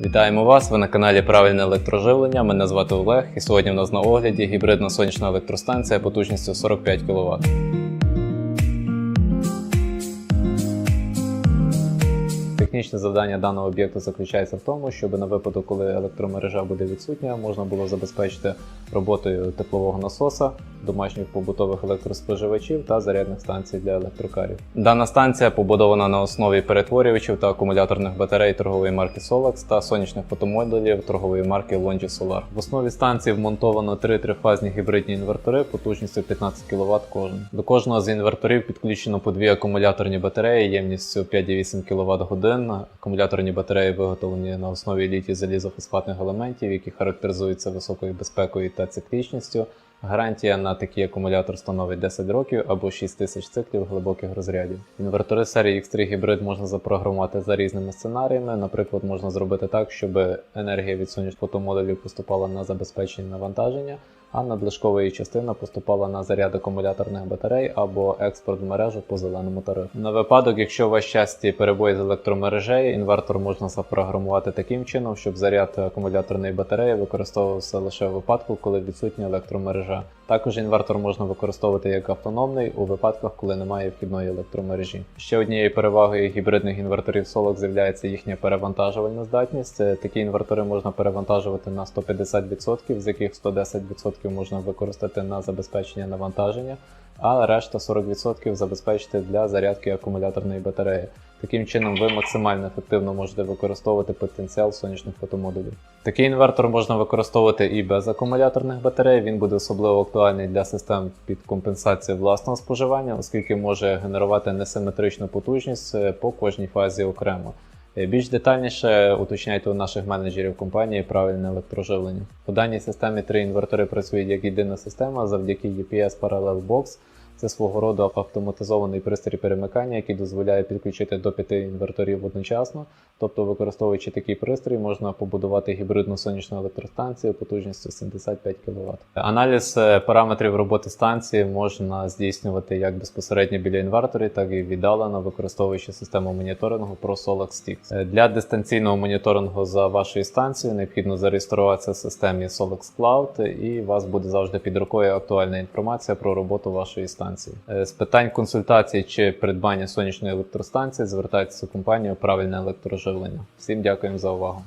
Вітаємо вас! Ви на каналі Правильне електроживлення. Мене звати Олег, і сьогодні в нас на огляді гібридна сонячна електростанція потужністю 45 кВт. Технічне завдання даного об'єкту заключається в тому, щоб на випадок, коли електромережа буде відсутня, можна було забезпечити роботою теплового насоса, домашніх побутових електроспоживачів та зарядних станцій для електрокарів. Дана станція побудована на основі перетворювачів та акумуляторних батарей торгової марки Solax та сонячних фотомодулів торгової марки Longi Solar. В основі станції вмонтовано три трифазні гібридні інвертори потужністю 15 кВт кожен. До кожного з інверторів підключено по дві акумуляторні батареї ємністю 5,8 кВт годин. Акумуляторні батареї виготовлені на основі літій залізофосфатних елементів, які характеризуються високою безпекою та циклічністю. Гарантія на такий акумулятор становить 10 років або 6 тисяч циклів глибоких розрядів. Інвертори серії X3 Hybrid можна запрограмувати за різними сценаріями. Наприклад, можна зробити так, щоб енергія від сонячних фотомодулів поступала на забезпечення навантаження, а надлишкова її частина поступала на заряд акумуляторних батарей або експорт в мережу по зеленому тарифу. На випадок, якщо у вас часті перебої з електромережею, інвертор можна запрограмувати таким чином, щоб заряд акумуляторної батареї використовувався лише у випадку, коли відсутня електромережа. Також інвертор можна використовувати як автономний у випадках, коли немає вхідної електромережі. Ще однією перевагою гібридних інверторів Solux з'являється їхня перевантажувальна здатність. Такі інвертори можна перевантажувати на 150%, з яких 110% можна використати на забезпечення навантаження, а решта 40% забезпечити для зарядки акумуляторної батареї. Таким чином, ви максимально ефективно можете використовувати потенціал сонячних фотомодулів. Такий інвертор можна використовувати і без акумуляторних батарей. Він буде особливо актуальний для систем під компенсацію власного споживання, оскільки може генерувати несиметричну потужність е, по кожній фазі окремо. Е, Більш детальніше уточняйте у наших менеджерів компанії правильне електроживлення. По даній системі три інвертори працюють як єдина система завдяки UPS Parallel Box. Це свого роду автоматизований пристрій перемикання, який дозволяє підключити до п'яти інверторів одночасно. Тобто, використовуючи такий пристрій, можна побудувати гібридну сонячну електростанцію потужністю 75 кВт. Аналіз е, параметрів роботи станції можна здійснювати як безпосередньо біля інверторів, так і віддалено, використовуючи систему моніторингу ProSolax Stix. Е, Для дистанційного моніторингу за вашою станцією необхідно зареєструватися в системі Solax Cloud, і у вас буде завжди під рукою актуальна інформація про роботу вашої станції. Е, З питань консультації чи придбання сонячної електростанції звертайтеся у компанію правильне електроживлення. Всім дякуємо за увагу.